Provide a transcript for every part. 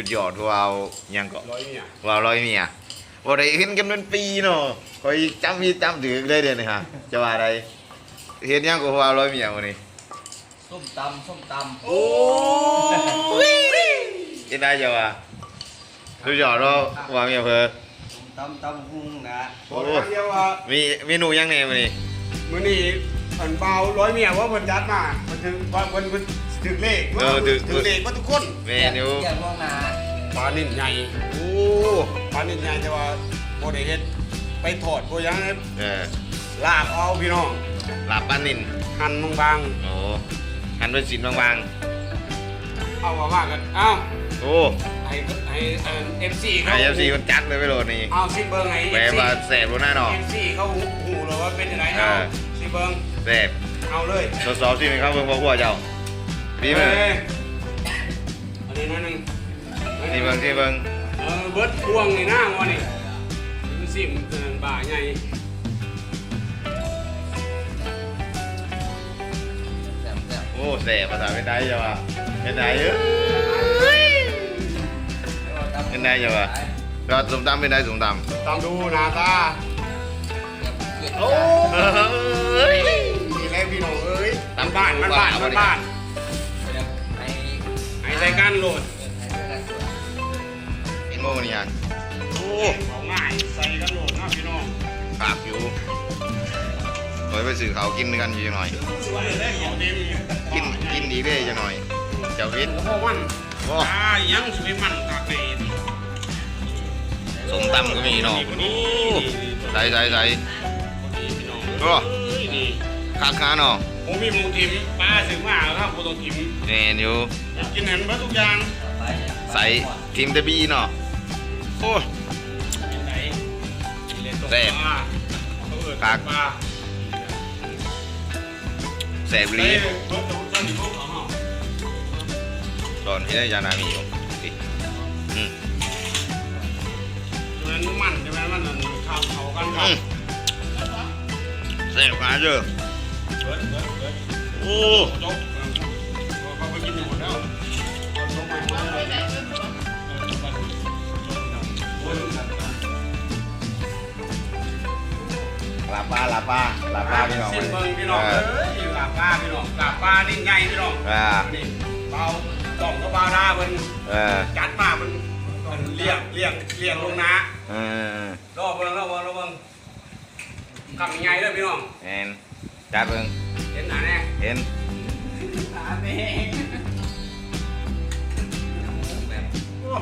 จุดยอดวาวยังก็ร้อยเนี่ยวาวร้อยเมียบ่ได้เห็นกันเป็นปีเนาะคอยจำมีจำถือเลยเดี๋ยวนี้ฮะจะว่าอะไรเห็นยังก็วาวร้อยเมียวันนี้ส้มตำส้มตำโอ้ยจะได้จะว่าจุดยอดเราวาวเมียเพอส้มตำตำหุ้งนะบอกเดียวว่ามีเมนูยังไงวันนี้มื้อนี้ อันเบาร้อยเมียว่าเพิ่นจัดมาเพิ่นถึงว่าเพิ่นเพิ่นถึงเลขเออถือถึงเลขว่าทุกคนเมนูเรียกล่วงหน้าปลานิ่นใหญ่โอ้ปลานิ่นใหญ่แต่ว่าบ่ได้เฮ็ดไปทอดบ่หยังเออลาบเอาพี่น้องลาบป้านินหั่นบางโอ้หั่นเป็นชิ้นบางๆเอาว่าว่ากันเอ้าๆโอ้ให้ให้เอ่อ FC ไอเขาเอฟซีมันจัดเลยไม่โหลดนี่เอาสิเบิ่งให้แหว FC มาแสบรู้หน้าหนอ FC เขาหูหูเลยว่าเป็นยังไงเอเอาอสิ เบิ่งแสบเอาเลยทดสอบที่มันเข้าเบิ่งพ่อพัวเจ้าพี่เบิ่งเอ้ยอันนี้นั่นนึงที่เบิ่งที่เบิ่งเออเบิดพวงนี่หน้างอนี่มันสิมเกินบ่าใหญ่แซ่บแซ่บโอ้แสบภาษาเป็นไดจ้ะวะเป็นไดเอ้ยเป็นไดจ้ะวะก็สมตำเป็นไดสมตตามดูหน้าตาเผ็ด โอ้ำเฮ้ยนี่แหละพี่น้องเอ้ยตำบ้านบ้านบ้านบ้านบ้านไอ้ไอ้ใจกันโหลดไอ้เรื่องสวยเห็นโมนี่ฮะโอ้ของง่ายใส่กันโหลดนะพี่น้องปากอยู่คอยไปสื่อเขาวกินกันอยู่จังหน่อยสวยเลยของเต็มกินกินดีได้จังหน่อย เจ้าวิทย์โอ้โหมันโอ้อ่ายังสวยมันตากในสมตำก็มีเนาะโอ้ใส่ใส่ใส่พี่น้อง โอ้เอ้ยนี่คักค้าเนาะผมมีหมูทิมปลาถึงมาครับผมต้องทิมแน่นอยู่กินเห็นเบิดทุกอย่างใส่ทีมเตบีเนาะโอ้ยกินไหนกินเลยตกแซ่บปลาเขาเอิ้นคักปลาแสบลียเบิดตัวเจ้าหนิพวกเขาเนาะตอนที่ได้ยานามีอยู่สิอืมเหมือนมันใช่ไหมมันนั่นข้าวเขากันครับ มแสบขาเจอเบิดเบิดเบิดโอ้ลาปลาลามาเลาป้าลาปาลาปาพี่น้องสิบเบิ้งพี่น้องเอเอ้ยลาปลาพี่น้องลาปลานี่ไงพี่น้องอ่านี่เบาจ่องก็เบาหน้าเพิ่นเออจัดมาเพิ่นเพิ่นเลี้ยงเลี้ยงเลี้ยงลงนาเออรอเบิ่งรอเบิ่งรอเบิ่ง คำยังไงเด้อพี่น้องแอนจัดเบิ่งเห็นหน้าแน่เห็นหน้าแน่แบบโอ้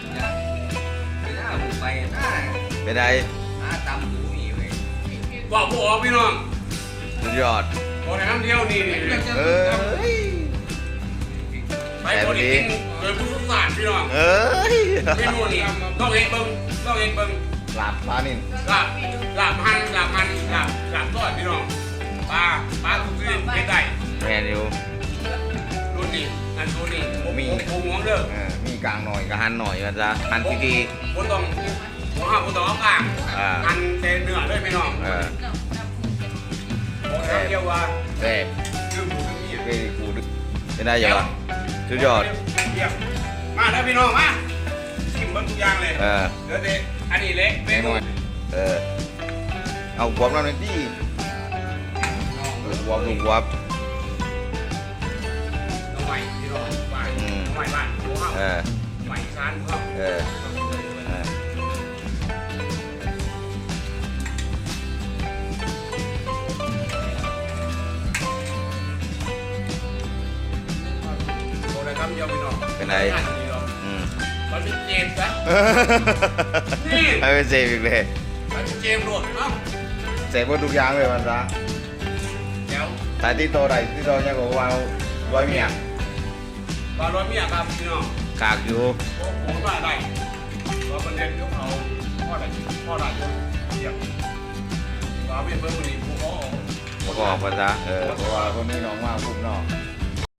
กินยาไปหน้าหมูไปหน้าเป็นไดหน้าตำหมูนี่เว้ยบอกบ่ออกพี่น้องสุดยอดบอกในน้ำเดียวนี่นี่เออไปบ่ได้กินโดยผู้สุสานพี่น้องเอ้ยเมนูนี่ต้องเห็นเบิ่งต้องเห็นเบิ่ง ลาบปลานินลาบลาบหั่นลาบหั่นลาบลาบทอดพี่น้องปลาปลาทุกชนิดเฮ็ดได้แมนอยู่รุ่นนี้อันรุ่นนี้ผมมีผมผมหวงเด้อเออมีกลางหน่อยก็หันหน่อยมันจะหันทีดีผมต้องผมห้ามผมต้องเอาข้างอ่าหั่นแต่เนื้อเลยพี่น้องเออผมทำเดียวว่าแซ่บคือหมูคือเมียเฮ้ยกูดึกเป็นได้ยังวะสุดยอดเยี่ยมมาแล้วพี่น้องมาชิมเบิ่งทุกอย่างเลยเออเดี๋ยวเด็ อันนี้เล็กเมแน่นนูอนเออเอาความเราหน่อยดิเออความดูความน้องใหม่พี่น้องบ้านอืมน้องใหม่บ้านผมเอาเออใหม่ซานเขาเออเออโอ้ได้คำเดียวพี่น้องเป็นไง มมันเป็นเจมส์นะนี่ให้เป็นเซฟอีกเลยมันเป็นเจมส์โหลดเนาะเซฟหมดทุกอย่างเลยมันซะเดี๋ยวแต่ที่โตใดที่โตยังบอกว่าร้อยเมียบาร้อยเมียครับพี่น้องขากอยู่โอ้โหว่าได้ว่ามันเรียนยกเขาพ่อได้พ่อได้ยกเยี่ยมว่าเป็นเบอร์มันนี่ผู้เขาเอาประกอบมันซะเออเพราะว่าคนนี้น้องมาคุ้มเนาะ